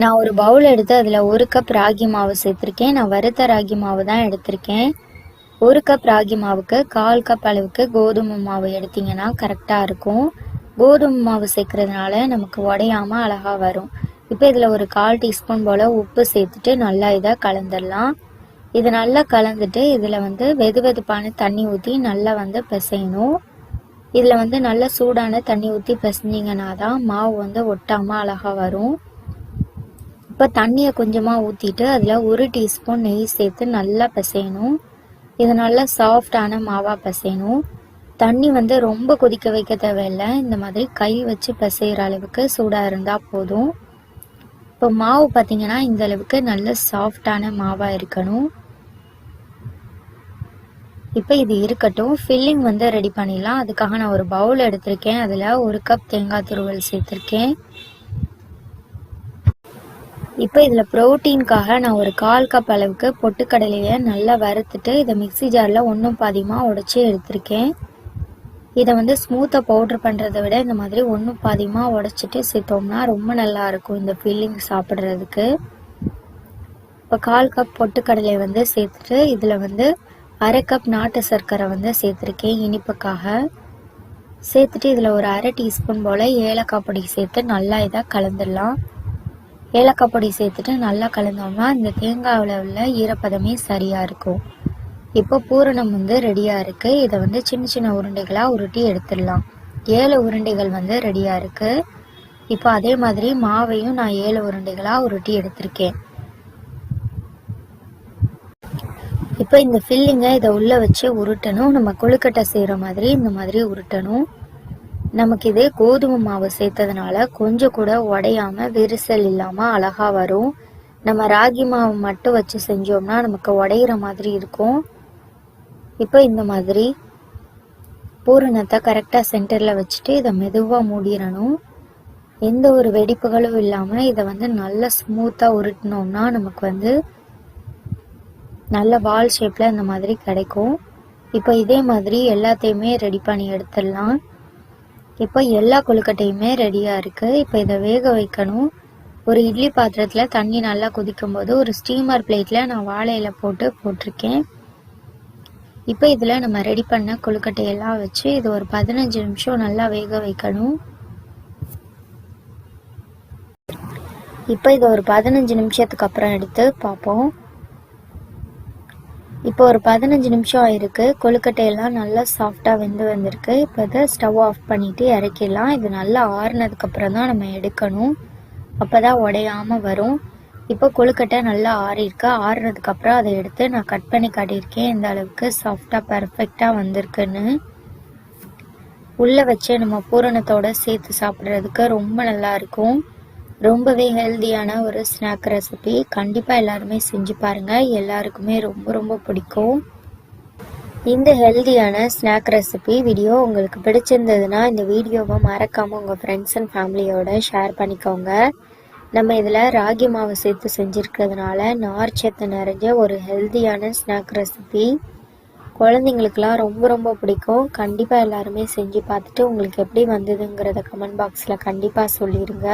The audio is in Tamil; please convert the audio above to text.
நான் ஒரு பவுல் எடுத்து அதில் ஒரு கப் ராகி மாவு சேர்த்துருக்கேன். நான் வறுத்த ராகி மாவு தான் எடுத்திருக்கேன். ஒரு கப் ராகி மாவுக்கு கால் கப் அளவுக்கு கோதுமை மாவு எடுத்தீங்கன்னா கரெக்டாக இருக்கும். கோதுமை மாவு சேர்க்கறதுனால நமக்கு உடையாம அழகாக வரும். இப்போ இதில் ஒரு கால் டீஸ்பூன் போல் உப்பு சேர்த்துட்டு நல்லா இதாக கலந்துடலாம். இது நல்லா கலந்துட்டு இதில் வந்து வெது வெதுப்பான தண்ணி ஊற்றி நல்லா வந்து பிசையணும். இதில் வந்து நல்லா சூடான தண்ணி ஊற்றி பிசைஞ்சிங்கன்னா தான் மாவு வந்து ஒட்டாமல் அழகாக வரும். இப்போ தண்ணியை கொஞ்சமாக ஊற்றிட்டு அதில் ஒரு டீஸ்பூன் நெய் சேர்த்து நல்லா பிசையணும். இது நல்லா சாஃப்டான மாவாக பிசையணும். தண்ணி வந்து ரொம்ப கொதிக்க வைக்க தேவையில்லை. இந்த மாதிரி கை வச்சு பிசைகிற அளவுக்கு சூடாக இருந்தால் போதும். இப்போ மாவு பார்த்தீங்கன்னா இந்த அளவுக்கு நல்ல சாஃப்டான மாவாக இருக்கணும். இப்போ இது இருக்கட்டும். ஃபில்லிங் வந்து ரெடி பண்ணிடலாம். அதுக்காக நான் ஒரு பவுல் எடுத்திருக்கேன். அதில் ஒரு கப் தேங்காய் துருவல் சேர்த்துருக்கேன். இப்போ இதில் ப்ரோட்டீனுக்காக நான் ஒரு கால் கப் அளவுக்கு பொட்டுக்கடலையை நல்லா வறுத்துட்டு இதை மிக்ஸி ஜாரில் ஒன்றும் பாதியமாக உடச்சி எடுத்திருக்கேன். இதை வந்து ஸ்மூத்தாக பவுட்ரு பண்ணுறதை விட இந்த மாதிரி ஒன்றும் பாதியமாக உடைச்சிட்டு சேர்த்தோம்னா ரொம்ப நல்லா இருக்கும் இந்த ஃபில்லிங் சாப்பிட்றதுக்கு. இப்போ கால் கப் பொட்டுக்கடலை வந்து சேர்த்துட்டு இதில் வந்து அரை கப் நாட்டு சர்க்கரை வந்து சேர்த்துருக்கேன் இனிப்புக்காக. சேர்த்துட்டு இதில் ஒரு அரை டீஸ்பூன் போல் ஏலக்காய் பொடி சேர்த்து நல்லா இதாக கலந்துடலாம். ஏலக்காய் பொடி சேர்த்துட்டு நல்லா கலந்தோம்னா இந்த தேங்காவில் உள்ள ஈரப்பதமே சரியாக இருக்கும். இப்போ பூரணம் வந்து ரெடியாக இருக்குது இதை வந்து சின்ன சின்ன உருண்டைகளாக உருட்டி எடுத்துடலாம். ஏழு உருண்டைகள் வந்து ரெடியாக இருக்குது இப்போ அதே மாதிரி மாவையும் நான் ஏழு உருண்டைகளாக உருட்டி எடுத்திருக்கேன். இப்போ இந்த ஃபில்லிங்கை இதை உள்ளே வச்சு உருட்டணும். நம்ம கொழுக்கட்டை செய்கிற மாதிரி இந்த மாதிரி உருட்டணும். நமக்கு இது கோதுமை மாவு சேர்த்ததுனால கொஞ்சம் கூட உடையாம விரிசல் இல்லாமல் அழகா வரும். நம்ம ராகி மாவு மட்டும் வச்சு செஞ்சோம்னா நமக்கு உடையிற மாதிரி இருக்கும். இப்போ இந்த மாதிரி பூரணத்தை கரெக்டாக சென்டரில் வச்சுட்டு இதை மெதுவாக மூடிடணும். எந்த ஒரு வெடிப்புகளும் இல்லாமல் இதை வந்து நல்லா ஸ்மூத்தாக உருட்டினோம்னா நமக்கு வந்து நல்ல வால் ஷேப்பில் இந்த மாதிரி கிடைக்கும். இப்போ இதே மாதிரி எல்லாத்தையுமே ரெடி பண்ணி எடுத்துடலாம். இப்போ எல்லா கொழுக்கட்டையுமே ரெடியாக இருக்குது இப்போ இதை வேக வைக்கணும். ஒரு இட்லி பாத்திரத்தில் தண்ணி நல்லா கொதிக்கும் போது ஒரு ஸ்டீமர் பிளேட்டில் நான் வாழையில் போட்டு போட்டிருக்கேன். இப்போ இதில் நம்ம ரெடி பண்ண கொழுக்கட்டையெல்லாம் வச்சு இது ஒரு பதினஞ்சு நிமிஷம் நல்லா வேக வைக்கணும். இப்போ இதை ஒரு பதினஞ்சு நிமிஷத்துக்கு அப்புறம் எடுத்து பார்ப்போம். இப்போ ஒரு பதினஞ்சு நிமிஷம் ஆயிருக்கு. கொழுக்கட்டையெல்லாம் நல்லா சாஃப்டாக வெந்து வந்திருக்கு. இப்போ இதை ஸ்டவ் ஆஃப் பண்ணிட்டு இறக்கிடலாம். இது நல்லா ஆறுனதுக்கப்புறம் தான் நம்ம எடுக்கணும். அப்போ தான் உடையாமல் வரும். இப்போ கொழுக்கட்டை நல்லா ஆறியிருக்கு. ஆறுனதுக்கப்புறம் அதை எடுத்து நான் கட் பண்ணி காட்டியிருக்கேன். இந்த அளவுக்கு சாஃப்டாக பர்ஃபெக்டாக வந்திருக்குன்னு. உள்ளே வச்சு நம்ம பூரணத்தோட சேர்த்து சாப்பிட்றதுக்கு ரொம்ப நல்லா இருக்கும். ரொம்பவே ஹெல்தியான ஒரு ஸ்நாக் ரெசிபி கண்டிப்பாக எல்லாருமே செஞ்சு பாருங்கள் எல்லாருக்குமே ரொம்ப ரொம்ப பிடிக்கும். இந்த ஹெல்தியான ஸ்நாக் ரெசிபி வீடியோ உங்களுக்கு பிடிச்சிருந்ததுன்னா இந்த வீடியோவை மறக்காமல் உங்கள் ஃப்ரெண்ட்ஸ் அண்ட் ஃபேமிலியோட ஷேர் பண்ணிக்கோங்க. நம்ம இதில் ராகி மாவு சேர்த்து செஞ்சுருக்கிறதுனால நார் சத்து நிறைஞ்ச ஒரு ஹெல்தியான ஸ்நாக் ரெசிபி குழந்தைங்களுக்குலாம் ரொம்ப ரொம்ப பிடிக்கும். கண்டிப்பாக எல்லாருமே செஞ்சு பார்த்துட்டு உங்களுக்கு எப்படி வந்ததுங்கிறத கமெண்ட் பாக்ஸில் கண்டிப்பாக சொல்லிடுங்க